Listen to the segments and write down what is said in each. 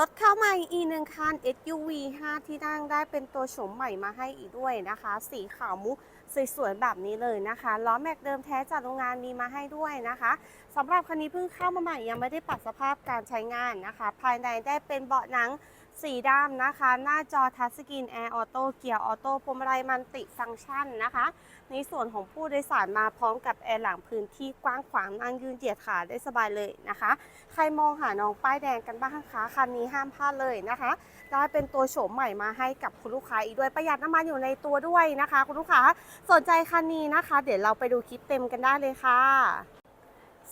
รถเข้ามาอีกหนึ่งคัน SUV 5 ที่นั่งได้เป็นตัวโฉมใหม่มาให้อีกด้วยนะคะ สีขาวมุกสวยๆแบบนี้เลยนะคะล้อแม็กเดิมแท้จากโรงงานมีมาให้ด้วยนะคะสำหรับคันนี้เพิ่งเข้ามาใหม่ยังไม่ได้ปรับสภาพการใช้งานนะคะ ภายในได้เป็นเบาะหนัง สีดำนะคะ หน้าจอทัชสกรีนแอร์ออโต้เกียร์ออโต้พวงมาลัยมันติฟังก์ชันนะคะ ในส่วนของผู้โดยสารมาพร้อมกับแอร์หลังพื้นที่กว้างขวางนั่งยืนเหยียดขาได้สบายเลยนะคะ ใครมองหาน้องป้ายแดงกันบ้างคะคันนี้ห้ามพลาดเลยนะคะ ได้เป็นตัวโฉมใหม่มาให้กับคุณลูกค้าอีกด้วยประหยัดน้ำมันอยู่ในตัวด้วยนะคะ คุณลูกค้าสนใจคันนี้นะคะ เดี๋ยวเราไปดูคลิปเต็มกันได้เลยค่ะ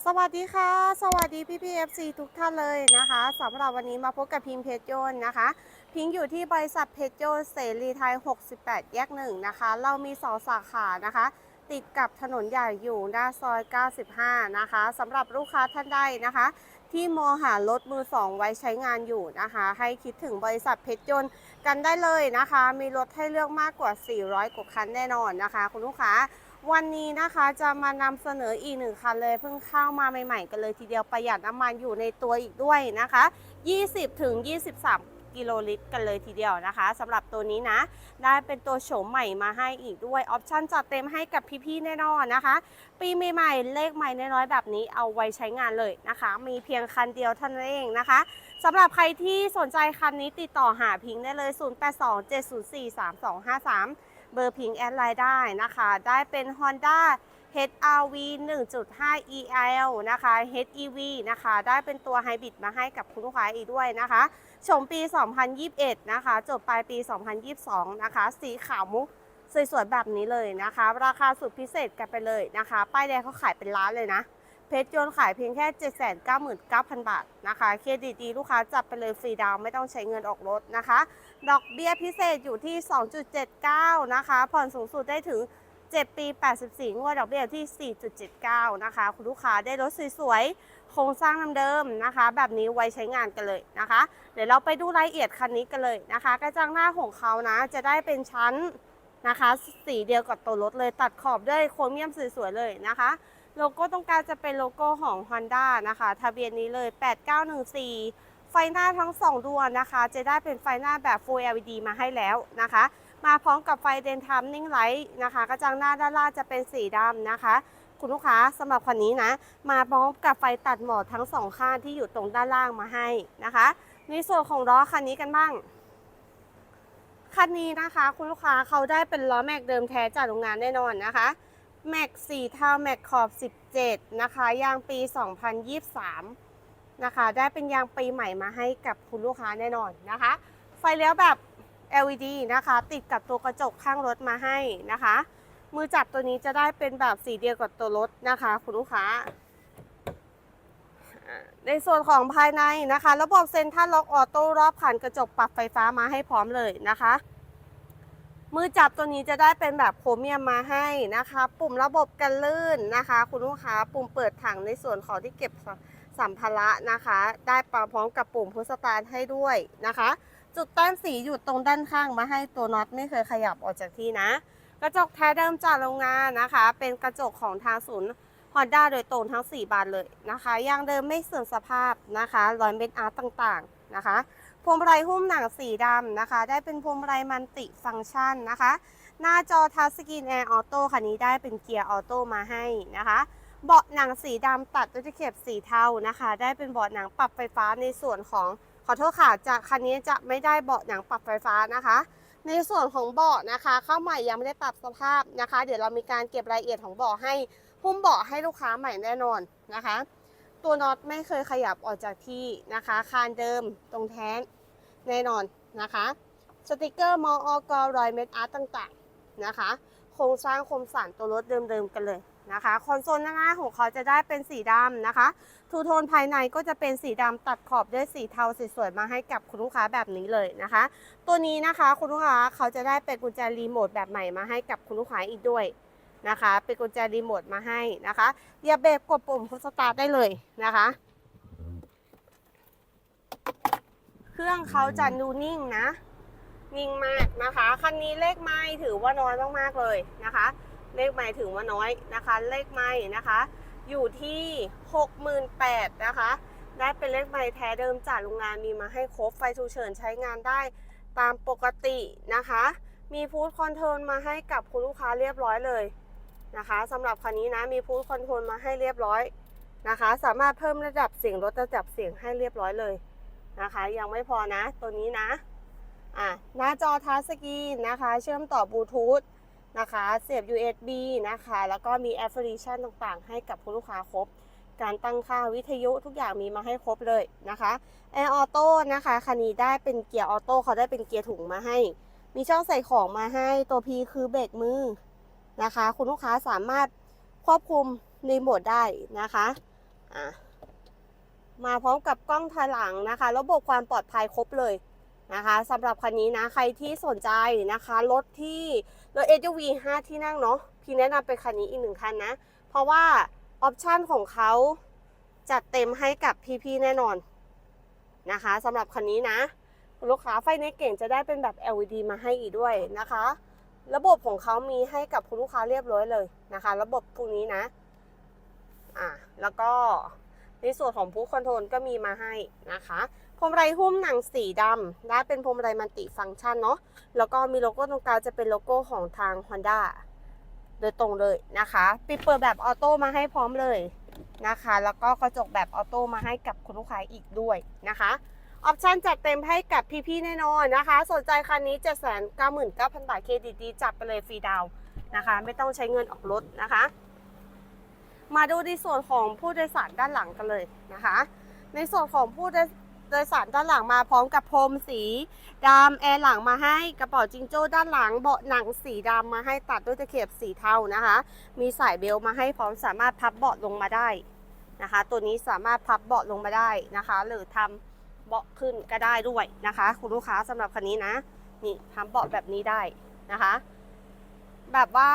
สวัสดีค่ะ สวัสดีพี่พีเอฟซีทุกท่านเลยนะคะสำหรับวันนี้มาพบกับพิมพ์เพชรโยนนะคะ พิงอยู่ที่บริษัทเพชรโยนเสรีไทย 68 แยกหนึ่งนะคะ เรามีสองสาขานะคะ ติดกับถนนใหญ่อยู่หน้าซอย 95 นะคะสำหรับลูกค้าท่านใดนะคะ ที่มองหารถมือสองไว้ใช้งานอยู่นะคะ ให้คิดถึงบริษัทเพชรยนกันได้เลยนะคะ มีรถให้เลือกมากกว่า 400 กว่าคันแน่นอนนะคะ คุณลูกค้า วันนี้นะคะจะมานำเสนออีกหนึ่งคันเลย เพิ่งเข้ามาใหม่ๆกันเลยทีเดียวประหยัดน้ำมันอยู่ในตัวอีกด้วยนะคะ 20ถึง23 กิโลลิตรกันเลยทีเดียวนะคะสำหรับตัวนี้นะ ได้เป็นตัวโฉมใหม่มาให้อีกด้วย ออปชั่นจัดเต็มให้กับพี่ๆแน่นอนนะคะ ปีใหม่ๆเลขใหม่น้อยๆแบบนี้เอาไว้ใช้งานเลยนะคะ มีเพียงคันเดียวเท่านั้นเองนะคะสำหรับใครที่สนใจคันนี้ติดต่อหาพิงค์ได้เลย 0827043253 เบอร์พิงค์แอดไลน์ได้นะคะ ได้เป็น Honda HRV 1.5 EL นะคะ HEV นะคะ ได้เป็นตัวไฮบริดมาให้กับคุณลูกค้าอีกด้วยนะคะ ชมปี 2021 นะคะ จบปลายปี 2022 นะคะ สีขาวมุกสวยๆแบบนี้เลยนะคะ ราคาสุดพิเศษกันไปเลยนะคะ ป้ายแดงเขาขายเป็นล้านเลยนะ เพชรยนต์ขายเพียงแค่ 799,000 บาทนะคะเครดิตดีลูกค้าจับไปเลยฟรีดาวไม่ต้องใช้เงินออกรถนะคะ ดอกเบี้ยพิเศษอยู่ที่ 2.79 นะคะ ผ่อนสูงสุดได้ถึง 7 ปี 84 งวดดอกเบี้ยอยู่ที่ 4.79 นะคะ คุณลูกค้าได้รถสวยๆ โครงสร้างเดิมๆนะคะ แบบนี้ไว้ใช้งานกันเลยนะคะ เดี๋ยวเราไปดูรายละเอียดคันนี้กันเลยนะคะ กระจังหน้าของเขานะจะได้เป็นชั้นนะคะ สีเดียวกับตัวรถเลยตัดขอบด้วยโครเมียมสวยๆเลยนะคะ โลโก้ตรงกลางจะเป็นโลโก้ของ Honda นะคะ ทะเบียนนี้เลย 8914 ไฟหน้าทั้ง 2 ดวงนะคะ จะได้เป็นไฟหน้าแบบ Full LED มาให้แล้วนะคะ มาพร้อมกับไฟเดนทัมนิ่งไลท์นะคะกระจังหน้าด้านล่างจะเป็นสีดำนะคะ คุณลูกค้าสำหรับคันนี้นะ มาพร้อมกับไฟตัดหมอกทั้งสองข้างที่อยู่ตรงด้านล่างมาให้นะคะ ในส่วนของล้อคันนี้กันบ้างคันนี้นะคะ คุณลูกค้าเขาได้เป็นล้อแม็กเดิมแท้จากโรงงานแน่นอนนะคะ แม็กสีเทาแม็กขอบ17นะคะ ยางปี2023นะคะ ได้เป็นยางปีใหม่มาให้กับคุณลูกค้าแน่นอนนะคะ ไฟเลี้ยวแบบ LED นะคะ ติดกับตัวกระจกข้างรถมาให้นะคะ มือจับตัวนี้จะได้เป็นแบบสีเดียวกับตัวรถนะคะ คุณลูกค้า ในส่วนของภายในนะคะ ระบบเซ็นทรัลล็อกออโต้รอบคันกระจกปรับไฟฟ้ามาให้พร้อมเลยนะคะ มือจับตัวนี้จะได้เป็นแบบโครเมียมมาให้นะคะ ปุ่มระบบกันลื่นนะคะ คุณลูกค้าปุ่มเปิดถังในส่วนของที่เก็บสัมภาระนะคะ ได้ปาพร้อมกับปุ่มพุชสตาร์ทให้ด้วยนะคะ จุดแต้มสีอยู่ตรงด้านข้างมาให้ตัวน็อตไม่เคยขยับออกจากที่นะ กระจกแท้เดิมจากโรงงานนะคะ เป็นกระจกของทางศูนย์ Honda โดยตรงทั้ง 4 บานเลยนะคะยางเดิมไม่เสื่อมสภาพนะคะรอยเม็ดอาร์ตต่างๆนะคะ พวงมาลัยหุ้มหนังสีดำนะคะ ได้เป็นพวงมาลัยมันติฟังก์ชันนะคะ หน้าจอทัชสกรีนแอร์ออโต้คันนี้ได้เป็นเกียร์ออโต้มาให้นะคะ เบาะหนังสีดำตัดด้วยตะเข็บสีเทานะคะ ได้เป็นเบาะหนังปรับไฟฟ้าในส่วนของขอโทษค่ะจากคันนี้จะไม่ได้เบาะหนังปรับไฟฟ้านะคะ ในส่วนของเบาะนะคะ เข้าใหม่ยังไม่ได้ปรับสภาพนะคะ เดี๋ยวเรามีการเก็บรายละเอียดของเบาะให้หุ้มเบาะให้ลูกค้าใหม่แน่นอนนะคะ ตัวน็อตไม่เคยขยับออกจากที่นะคะ คานเดิมตรงแท้น แน่นอนนะคะ สติกเกอร์มออกรอยเม็ดอาร์ตต่างๆนะคะ โครงสร้างคมสันตัวรถเดิมๆกันเลยนะคะคอนโซลหน้าของเขาจะได้เป็นสีดำนะคะ ทูโทนภายในก็จะเป็นสีดำตัดขอบด้วยสีเทาสวยๆมาให้กับคุณลูกค้าแบบนี้เลยนะคะ ตัวนี้นะคะคุณลูกค้าเขาจะได้เป็นกุญแจรีโมทแบบใหม่มาให้กับคุณลูกค้าอีกด้วยนะคะ เป็นกุญแจรีโมทมาให้นะคะอย่าเบรกกดปุ่มพุชสตาร์ทได้เลยนะคะ เครื่องเขาจะดูนิ่งนะ นิ่งมากนะคะ คันนี้เลขไม้ถือว่าน้อยมากๆเลยนะคะ เลขไม้ถือว่าน้อยนะคะ เลขไม้นะคะ อยู่ที่ 68,000นะคะได้เป็นเลขใบแท้เดิมจากโรงงานมีมาให้ครบไฟฉุกเฉินใช้งานได้ตามปกตินะคะ มีพูดคอนโทรลมาให้กับคุณลูกค้าเรียบร้อยเลยนะคะสำหรับคันนี้นะมีพูดคอนโทรลมาให้เรียบร้อยนะคะ สามารถเพิ่มระดับเสียงลดระดับเสียงให้เรียบร้อยเลย นะคะ ยังไม่พอนะตัวนี้นะอะหน้าจอทัชสกรีนนะคะ เชื่อมต่อบลูทูธนะคะเสียบ USB นะคะ แล้วก็มีแอปพลิเคชันต่างๆ ให้กับคุณลูกค้าครบ การตั้งค่าวิทยุทุกอย่างมีมาให้ครบเลยนะคะแอร์ออโต้นะคะคันนี้ได้เป็นเกียร์ออโต้เขาได้เป็นเกียร์ถุงมาให้ มีช่องใส่ของมาให้ตัว P คือเบรกมือนะคะ คุณลูกค้าสามารถควบคุมในโมดได้นะคะอะ มาพร้อมกับกล้องถอยหลังนะคะ ระบบความปลอดภัยครบเลยนะคะสำหรับคันนี้นะ ใครที่สนใจนะคะรถที่รถ SUV 5 ที่นั่งเนาะพี่แนะนำเป็นคันนี้อีกหนึ่งคันนะ เพราะว่าออปชันของเขาจัดเต็มให้กับพี่ๆแน่นอนนะคะสำหรับคันนี้นะคุณลูกค้าไฟในเก่งจะได้เป็นแบบ LED มาให้อีกด้วยนะคะ ระบบของเขามีให้กับคุณลูกค้าเรียบร้อยเลยนะคะ ระบบพวกนี้นะอะแล้วก็ ในส่วนของผู้คอนโทรลก็มีมาให้นะคะพวงมาลัยหุ้มหนังสีดำและเป็นพวงมาลัยมัลติฟังก์ชันเนาะแล้วก็มีโลโก้ตรงกลางจะเป็นโลโก้ของทาง Honda โดยตรงเลยนะคะปิดเปิดแบบออโต้มาให้พร้อมเลยนะคะ แล้วก็กระจกแบบออโต้มาให้กับคุณลูกค้าอีกด้วยนะคะออปชันจัดเต็มให้กับพี่ๆแน่นอนนะคะ สนใจคันนี้ 799,000 บาทเครดิตดีจับไปเลยฟรีดาวน์นะคะ ไม่ต้องใช้เงินออกรถนะคะ มาดูในส่วนของผู้โดยสารด้านหลังกันเลยนะคะ ในส่วนของผู้โดยสารด้านหลังมาพร้อมกับพรมสีดำแอร์หลังมาให้กระเป๋าจิงโจ้ด้านหลังเบาะหนังสีดำมาให้ตัดด้วยตะเข็บสีเทานะคะ มีสายเบลมาให้พร้อมสามารถพับเบาะลงมาได้นะคะ ตัวนี้สามารถพับเบาะลงมาได้นะคะ หรือทำเบาะขึ้นก็ได้ด้วยนะคะ คุณลูกค้าสำหรับคันนี้นะนี่ทำเบาะแบบนี้ได้นะคะ แบบว่า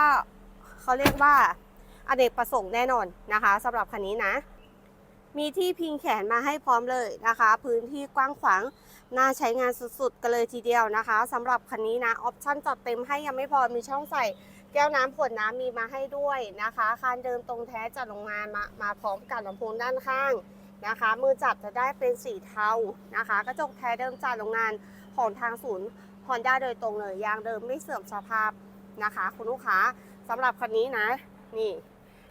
เขาเรียกว่า อเนกประสงค์แน่นอนนะคะสำหรับคันนี้นะ มีที่พิงแขนมาให้พร้อมเลยนะคะ พื้นที่กว้างขวางน่าใช้งานสุดๆ กันเลยทีเดียวนะคะสำหรับคันนี้นะออปชั่นจัดเต็มให้ยังไม่พอมีช่องใส่แก้วน้ำขวดน้ำมีมาให้ด้วยนะคะคานเดิมตรงแท้จากโรงงานมามาพร้อมกับลำโพงด้านข้างนะคะ มือจับจะได้เป็นสีเทานะคะกระจกแท้เดิมจากโรงงานของทางศูนย์ Honda โดยตรงเลยยางเดิมไม่เสื่อมสภาพนะคะ คุณลูกค้าสำหรับคันนี้นะ นี่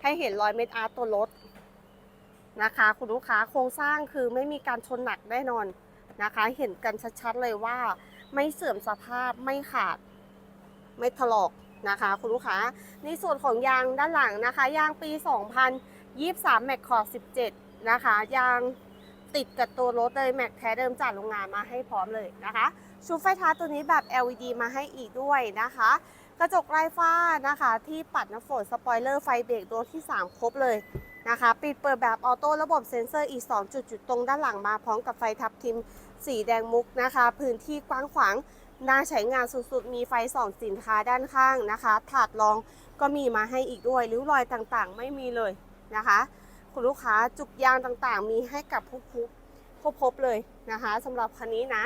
ให้เห็นรอยเม็ดอาร์ตตัวรถนะคะ คุณลูกค้าโครงสร้างคือไม่มีการชนหนักแน่นอนนะคะ เห็นกันชัดๆเลยว่า ไม่เสื่อมสภาพไม่ขาด ไม่ถลอกนะคะ คุณลูกค้าในส่วนของยางด้านหลังนะคะ ยางปี 2023 แมคคอร์17 นะคะ ยางติดกับตัวรถเลยแม็กแท้เดิมจากโรงงานมาให้พร้อมเลยนะคะ ชุดไฟท้ายตัวนี้แบบ LED มาให้อีกด้วยนะคะ กระจกไร้ฟ้านะคะ ที่ปัดน้ำฝนสปอยเลอร์ไฟเบรกตัวที่ 3 ครบเลยนะคะ ปิดเปิดแบบออโต้ระบบเซ็นเซอร์อีก2จุดจุดตรงด้านหลังมาพร้อมกับไฟทับทิมสีแดงมุกนะคะ พื้นที่กว้างขวางน่าใช้งานสุดๆ มีไฟส่องสินค้าด้านข้างนะคะ ถาดรองก็มีมาให้อีกด้วย ริ้วรอยต่างๆ ไม่มีเลยนะคะ คุณลูกค้าจุกยางต่างๆ มีให้กับทุกครบๆเลยนะคะสำหรับคันนี้นะ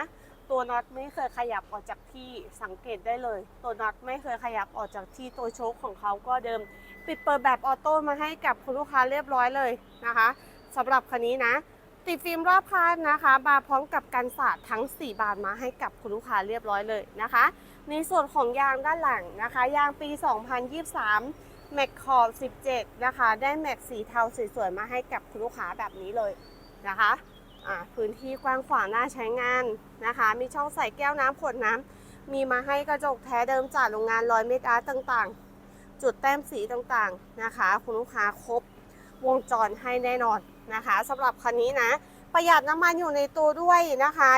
ตัวน็อตไม่เคยขยับออกจากที่สังเกตได้เลย ตัวน็อตไม่เคยขยับออกจากที่ตัวโชคของเขาก็เดิม ปิดเปิดแบบออโต้มาให้กับคุณลูกค้าเรียบร้อยเลยนะคะสำหรับคันนี้นะ ติดฟิล์มรอบคันนะคะ มาพร้อมกับกันสาดทั้ง 4 บานมาให้กับคุณลูกค้าเรียบร้อยเลยนะคะ ในส่วนของยางด้านหลังนะคะ ยางปี 2023แม็กขอบ 17 นะคะ ได้แม็กสีเทาสวยๆมาให้กับคุณลูกค้าแบบนี้เลยนะคะ พื้นที่กว้างขวางน่าใช้งานนะคะ มีช่องใส่แก้วน้ำขวดน้ำมีมาให้กระจกแท้เดิมจากโรงงานรอยเมตรอาร์ตต่างๆ จุดแต้มสีต่างๆนะคะ คุณลูกค้าครบวงจรให้แน่นอนนะคะสำหรับคันนี้นะประหยัดน้ำมันอยู่ในตัวด้วยนะคะ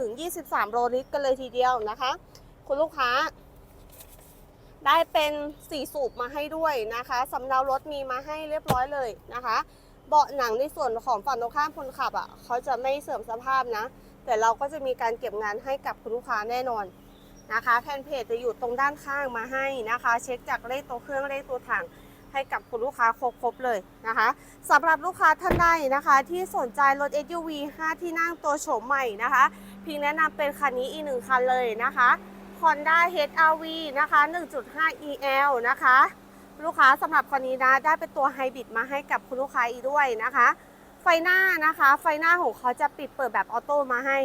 20-23 โลลิตรกันเลยทีเดียวนะคะ คุณลูกค้า ได้เป็นสีสูบมาให้ด้วยนะคะสำเนารถมีมาให้เรียบร้อยเลยนะคะ เบาะหนังในส่วนของฝั่งตรงข้ามคนขับอะเขาจะไม่เสื่อมสภาพนะ แต่เราก็จะมีการเก็บงานให้กับคุณลูกค้าแน่นอนนะคะแผ่นเพจจะอยู่ตรงด้านข้างมาให้นะคะ เช็คจากเลขตัวเครื่องเลขตัวถังให้กับคุณลูกค้าครบๆเลยนะคะสำหรับลูกค้าท่านใดนะคะ ที่สนใจรถ SUV 5 ที่นั่งตัวโฉมใหม่นะคะพิงแนะนำเป็นคันนี้อีกหนึ่งคันเลยนะคะ Honda HR-V นะคะ 1.5 EL นะคะ ลูกค้าสำหรับคันนี้นะได้เป็นตัวไฮบริดมาให้กับคุณลูกค้าอีกด้วยนะคะ ไฟหน้านะคะ ไฟหน้าของเขาจะปิดเปิดแบบออโต้มาให้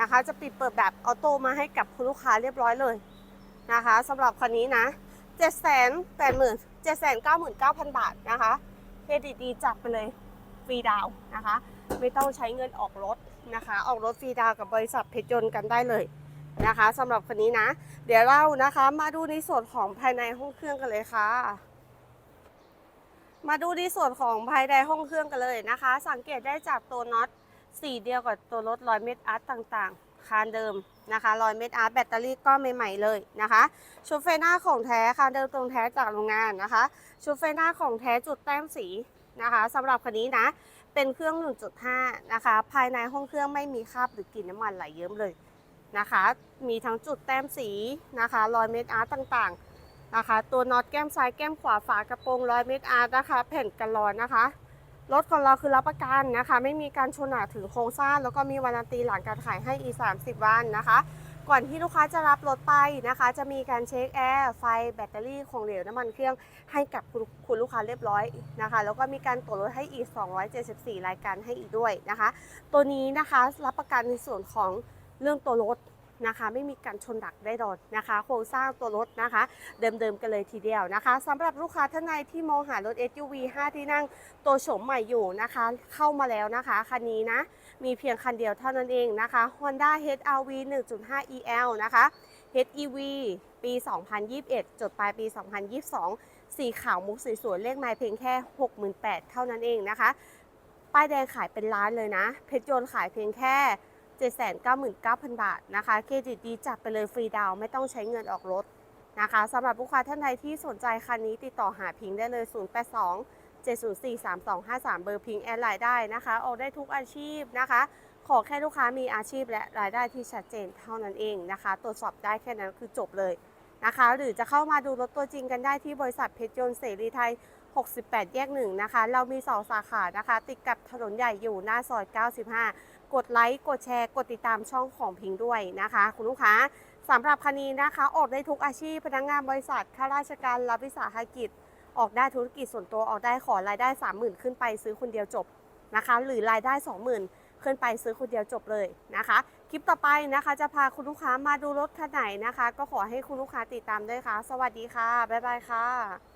นะคะ จะปิดเปิดแบบออโต้มาให้กับคุณลูกค้าเรียบร้อยเลยนะคะสำหรับคันนี้นะ7 8 0 0 0 0 7 9 9 0 0 0 บาทนะคะเครดิตดีจัดไปเลยฟรีดาวนะคะ ไม่ต้องใช้เงินออกรถนะคะ ออกรถฟรีดาวกับบริษัทเพชรยนต์กันได้เลย นะคะสำหรับคันนี้นะ เดี๋ยวเรานะคะมาดูในส่วนของภายในห้องเครื่องกันเลยค่ะ มาดูในส่วนของภายในห้องเครื่องกันเลยนะคะ สังเกตได้จากตัวน็อตสีเดียวกับตัวรถรอยเม็ดอาร์ตต่างๆ คานเดิมนะคะรอยเม็ดอาร์ตแบตเตอรี่ก็ใหม่ๆเลยนะคะชุดไฟหน้าของแท้คานเดิมตรงแท้จากโรงงานนะคะชุดไฟหน้าของแท้จุดแต้มสีนะคะสำหรับคันนี้นะเป็นเครื่อง 1.5 นะคะ ภายในห้องเครื่องไม่มีคราบหรือกลิ่นน้ำมันไหลเยิ้มเลย นะคะ มีทั้งจุดแต้มสีนะคะรอยเม็ดอาร์ตต่างๆนะคะ ตัวน็อตแก้มซ้ายแก้มขวาฝากระโปรงรอยเมตรอาร์ตนะคะ แผ่นกันรอนนะคะรถของเราคือรับประกันนะคะ ไม่มีการชนหนาถึงโครงสร้าง แล้วก็มีวารันตีหลังการขายให้อีก30 วันนะคะ ก่อนที่ลูกค้าจะรับรถไปนะคะ จะมีการเช็คแอร์ไฟแบตเตอรี่ของเหลวน้ำมันเครื่องให้กับคุณคุณลูกค้าเรียบร้อยนะคะ แล้วก็มีการตรวจรถให้อีก 274 รายการให้อีกด้วยนะคะ ตัวนี้นะคะรับประกันในส่วนของ เรื่องตัวรถนะคะไม่มีการชนดักได้ดอนนะคะ โครงสร้างตัวรถนะคะ เดิมๆกันเลยทีเดียวนะคะสำหรับลูกค้าท่านใดที่มองหารถ SUV 5 ที่นั่งตัวโฉมใหม่อยู่นะคะ เข้ามาแล้วนะคะคันนี้นะมีเพียงคันเดียวเท่านั้นเองนะคะ Honda HR-V 1.5 EL นะคะ HEV ปี 2021 จดปลายปี 2022 สีขาวมุกสวยๆเลขไม้เพียงแค่ 68,000เท่านั้นเองนะคะ ป้ายแดงขายเป็นล้านเลยนะ เพชรยนต์ขายเพียงแค่ 799,000 บาทนะคะ เครดิตดีจัดไปเลยฟรีดาวไม่ต้องใช้เงินออกรถนะคะสำหรับลูกค้าท่านใดที่สนใจคันนี้ติดต่อหาพิงได้เลย 082 704 3253 เบอร์พิงแอดไลน์ได้นะคะออกได้ทุกอาชีพนะคะ ขอแค่ลูกค้ามีอาชีพและรายได้ที่ชัดเจนเท่านั้นเองนะคะ ตรวจสอบได้แค่นั้นคือจบเลยนะคะ หรือจะเข้ามาดูรถตัวจริงกันได้ที่บริษัทเพชรยนต์เสรีไทย 68 แยกหนึ่งนะคะ เรามี 2 สาขานะคะ ติดกับถนนใหญ่อยู่หน้าซอย 95 กดไลค์กดแชร์ กดติดตามช่องของพิงด้วยนะคะ คุณลูกค้าสำหรับคันนี้นะคะ ออกได้ทุกอาชีพพนักงานบริษัทข้าราชการรับวิสาหกิจ ออกได้ธุรกิจส่วนตัวออกได้ขอรายได้ 30,000 ขึ้นไปซื้อคนเดียวจบนะคะ หรือรายได้ 20,000 ขึ้นไปซื้อคนเดียวจบเลยนะคะ คลิปต่อไปนะคะ จะพาคุณลูกค้ามาดูรถคันไหนนะคะ ก็ขอให้คุณลูกค้าติดตามด้วยค่ะ สวัสดีค่ะบ๊ายบายค่ะ